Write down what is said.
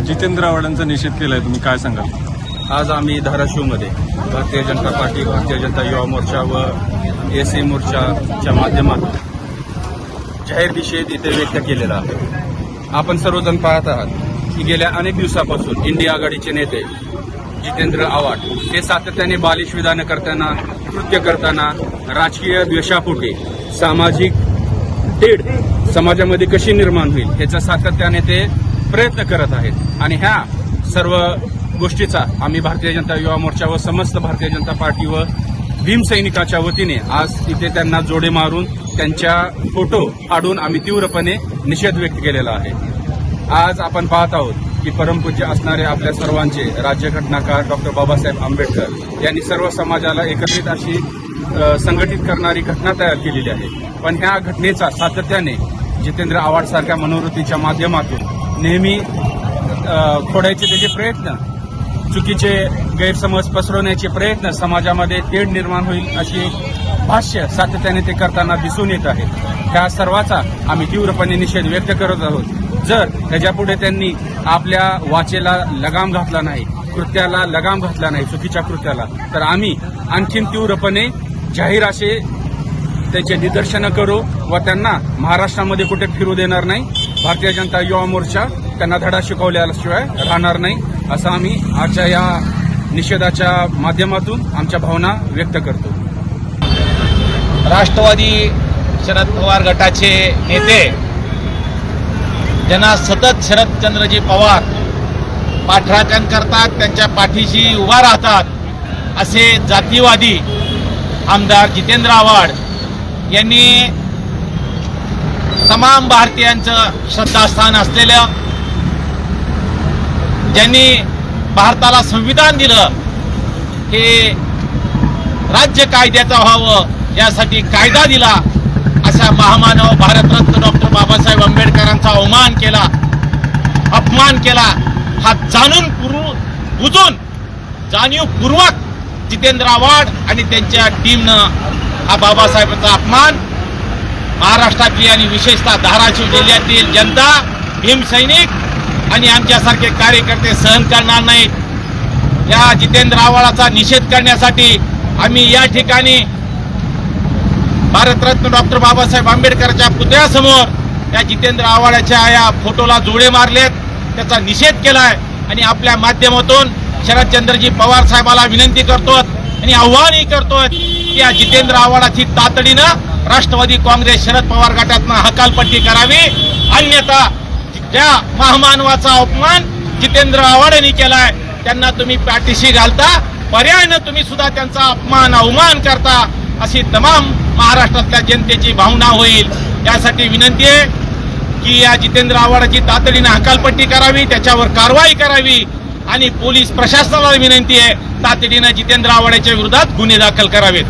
जितेंद्र आव्हाडांचा निषेध केलाय तुम्ही काय सांगाल? आज आम्ही धाराशिवमध्ये भारतीय जनता पार्टी भारतीय जनता युवा मोर्चा व एसी मोर्चाच्या माध्यमातून जाहीर निषेध इथे व्यक्त केलेला आहे. आपण सर्वजण पाहत आहात की गेल्या अनेक दिवसापासून इंडिया आघाडीचे नेते जितेंद्र आव्हाड हे सातत्याने बालिश विधानं करताना कृत्य करताना राजकीय द्वेषापोटी सामाजिक तेढ समाजामध्ये कशी निर्माण होईल ह्याचा सातत्याने ते प्रयत्न करत आहेत. आणि ह्या सर्व गोष्टीचा आम्ही भारतीय जनता युवा मोर्चा व समस्त भारतीय जनता पार्टी व भीमसैनिकाच्या वतीने आज इथे त्यांना जोडे मारून त्यांच्या फोटो काढून आम्ही तीव्रपणे निषेध व्यक्त केलेला आहे. आज आपण पाहत आहोत की परमपूज्य असणारे आपल्या सर्वांचे राज्यघटनाकार डॉक्टर बाबासाहेब आंबेडकर यांनी सर्व समाजाला एकत्रित अशी संघटित करणारी घटना तयार केलेली आहे. पण ह्या घटनेचा सातत्याने जितेंद्र आव्हाड सारख्या मनोवृत्तीच्या माध्यमातून नेहमी खोडायचे त्याचे प्रयत्न चुकीचे गैरसमज पसरवण्याचे प्रयत्न समाजामध्ये तेढ निर्माण होईल अशी भाष्य सातत्याने ते करताना दिसून येत आहे. त्या सर्वाचा आम्ही तीव्रपणे निषेध व्यक्त करत आहोत. जर त्याच्यापुढे त्यांनी आपल्या वाचेला लगाम घातला नाही कृत्याला लगाम घातला नाही चुकीच्या कृत्याला तर आम्ही आणखीन तीव्रपणे जाहीर असे त्याचे निदर्शनं करू व त्यांना महाराष्ट्रामध्ये कुठे फिरू देणार नाही. भारतीय जनता युवा मोर्चा त्यांना धडा शिकवल्याशिवाय राहणार नाही असं आम्ही आजच्या या निषेधाच्या माध्यमातून आमच्या भावना व्यक्त करतो. राष्ट्रवादी शरद पवार गटाचे नेते ज्यांना सतत शरदचंद्रजी पवार पाठराखण करतात त्यांच्या पाठीशी उभा राहतात असे जातीवादी आमदार जितेंद्र आव्हाड यांनी तमाम भारतीयांचं श्रद्धास्थान असलेलं ज्यांनी भारताला संविधान दिलं हे राज्य कायद्याचं व्हावं यासाठी कायदा दिला अशा महामानव भारतरत्न डॉक्टर बाबासाहेब आंबेडकरांचा अवमान केला अपमान केला हा जाणून पूर्व बुजून जाणीवपूर्वक जितेंद्र आव्हाड आणि त्यांच्या टीमनं हा बाबासाहेबांचा अपमान. महाराष्ट्रातली आणि विशेषतः धाराशिव जिल्ह्यातील जनता भीमसैनिक आणि आमच्यासारखे कार्यकर्ते सहन करणार नाहीत. या जितेंद्र आव्हाडाचा निषेध करण्यासाठी आम्ही या ठिकाणी भारतरत्न डॉक्टर बाबासाहेब आंबेडकरच्या पुतळ्यासमोर या जितेंद्र आव्हाडाच्या या फोटोला जोडे मारलेत. त्याचा निषेध केलाय आणि आपल्या माध्यमातून शरदचंद्रजी पवार साहेबाला विनंती करतो आणि आव्हानही करतोय की या जितेंद्र आव्हाडाची तातडीनं राष्ट्रवादी काँग्रेस शरद पवार गटातनं हकालपट्टी करावी. अन्यथा ज्या महामानवाचा अपमान जितेंद्र आव्हाड यांनी केलाय त्यांना तुम्ही पाठीशी घालता. पर्यायानं तुम्ही सुद्धा त्यांचा अपमान अवमान करता अशी तमाम महाराष्ट्रातल्या जनतेची भावना होईल. यासाठी विनंती आहे की या जितेंद्र आव्हाडाची तातडीनं हकालपट्टी करावी त्याच्यावर कारवाई करावी. आणि पोलीस प्रशासनाला विनंती आहे तातडीनं जितेंद्र आव्हाडाच्या विरोधात गुन्हे दाखल करावेत.